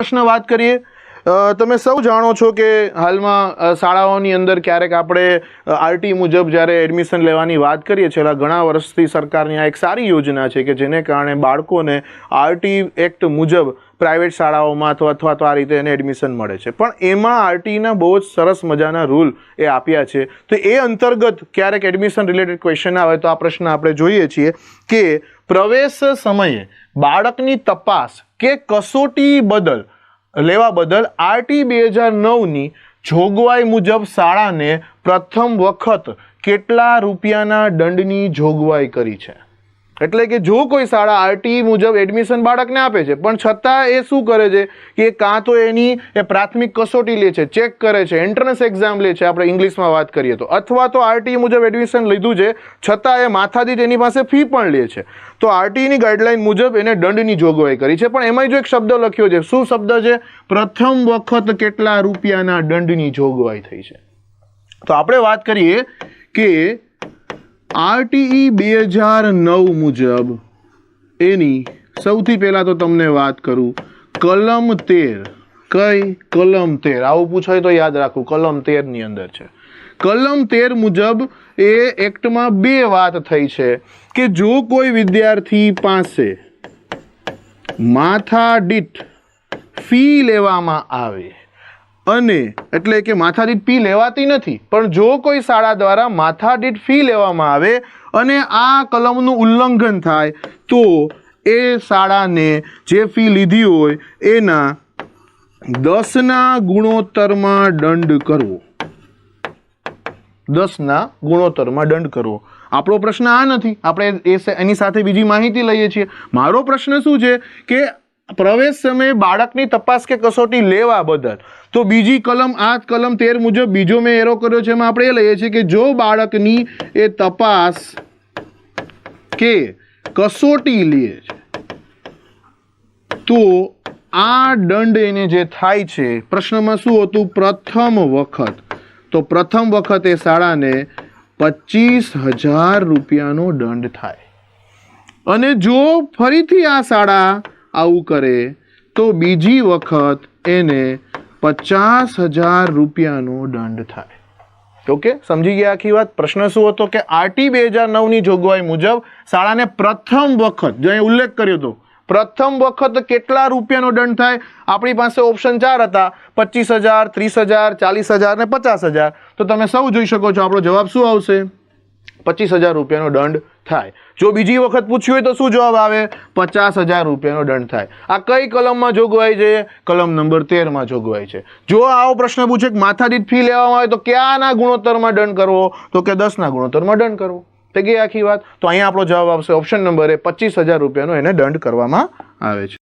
પ્રશ્ન વાત કરીએ. તમે સૌ જાણો છો કે હાલમાં શાળાઓની અંદર ક્યારેક આપણે આરટી મુજબ જ્યારે એડમિશન લેવાની વાત કરીએ, છેલ્લા ઘણા વર્ષથી સરકારની આ એક સારી યોજના છે કે જેને કારણે બાળકોને આરટી એક્ટ મુજબ પ્રાઇવેટ શાળાઓમાં અથવા અથવા તો આ રીતે એને એડમિશન મળે છે. પણ એમાં આરટીના બહુ જ સરસ મજાના રૂલ એ આપ્યા છે. તો એ અંતર્ગત ક્યારેક એડમિશન રિલેટેડ ક્વેશ્ચન આવે તો આ પ્રશ્ન આપણે જોઈએ છીએ કે પ્રવેશ સમયે બાળકની તપાસ કે કસોટી બદલ, લેવા બદલ આરટી બે હજાર નવની જોગવાઈ મુજબ શાળાને પ્રથમ વખત કેટલા રૂપિયાના દંડની જોગવાઈ કરી છે? એટલે કે જો કોઈ શાળા આરટી મુજબ એડમિશન બાળકને આપે છે, પણ છતાં એ શું કરે છે કે કાં તો એની એ પ્રાથમિક કસોટી લે છે, ચેક કરે છે એન્ટ્રન્સ એક્ઝામ લે છે, આપણે ઇંગ્લિશમાં વાત કરીએ તો. અથવા તો આરટી મુજબ એડમિશન લીધું છે, છતાં એ માથાદીઠ એની પાસે ફી પણ લે છે. તો આરટીની ગાઈડલાઇન મુજબ એને દંડની જોગવાઈ કરી છે. પણ એમાંય જો એક શબ્દ લખ્યો છે, શું શબ્દ છે? પ્રથમ વખત કેટલા રૂપિયાના દંડની જોગવાઈ થઈ છે. તો આપણે વાત કરીએ કે આરટીઈ બે હજાર નવ મુજબ, એની સૌથી પહેલાં તો તમને વાત કરું, કલમ તેર. કઈ કલમ તેર? આવું પૂછાય તો યાદ રાખવું કલમ તેરની અંદર છે. કલમ તેર મુજબ એ એક્ટમાં બે વાત થઈ છે કે જો કોઈ વિદ્યાર્થી પાસે માથા દીઠ ફી લેવામાં આવે અને એટલે કે માથાદીઠ ફી લેવાતી નથી. પણ જો કોઈ શાળા દ્વારા માથાદીઠ ફી લેવામાં આવે અને આ કલમનું ઉલ્લંઘન થાય, તો એ શાળાને જે ફી લીધી હોય, એના દસના ગુણોત્તરમાં દંડ કરવો. દસના ગુણોત્તરમાં દંડ કરવો. આપણો પ્રશ્ન આ નથી. આપણે એ એની સાથે બીજી માહિતી લઈએ છીએ. મારો પ્રશ્ન શું છે કે પ્રવેશ સમયે બાળકની તપાસ કે કસોટી લેવા બદલ. તો બીજી કલમ, આ કલમ તેર મુજબ બીજો મેં એરો કર્યો છે, એમાં આપણે એ લઈએ છીએ કે જો બાળકની એ તપાસ કે કસોટી લે છે, તો આ દંડ એને જે થાય છે, પ્રશ્નમાં શું હતું? પ્રથમ વખત. તો પ્રથમ વખત એ શાળાને પચીસ હજાર રૂપિયાનો દંડ થાય. અને જો ફરીથી આ શાળા આવું કરે, તો બીજી વખત એને પચાસ હજાર રૂપિયાનો દંડ થાય. ઓકે? સમજી ગયા આખી વાત? પ્રશ્ન શું હતો કે આરટી બે હજાર નવની જોગવાઈ મુજબ શાળાને પ્રથમ વખત, જો અહીં ઉલ્લેખ કર્યો હતો પ્રથમ વખત કેટલા રૂપિયાનો દંડ થાય? આપણી પાસે ઓપ્શન ચાર હતા. પચીસ હજાર, ત્રીસ હજાર, ચાલીસ હજાર ને પચાસ હજાર. તો તમે સૌ જોઈ શકો છો આપણો જવાબ શું આવશે? પચીસ હજાર રૂપિયાનો દંડ થાય. જો બીજી વખત પૂછ્યું હોય તો શું જવાબ આવે? પચાસ હજાર રૂપિયાનો દંડ થાય. આ કઈ કલમમાં જોગવાઈ છે? કલમ નંબર તેરમાં જોગવાઈ છે. જો આવો પ્રશ્ન પૂછે કે માથાદીઠ ફી લેવામાં આવે તો ક્યાંના ગુણોત્તરમાં દંડ કરવો? તો કે દસના ગુણોત્તરમાં દંડ કરવો. તે ગઈ આખી વાત. તો અહીંયા આપણો જવાબ આવશે ઓપ્શન નંબર એ પચીસ હજાર રૂપિયાનો એને દંડ કરવામાં આવે છે.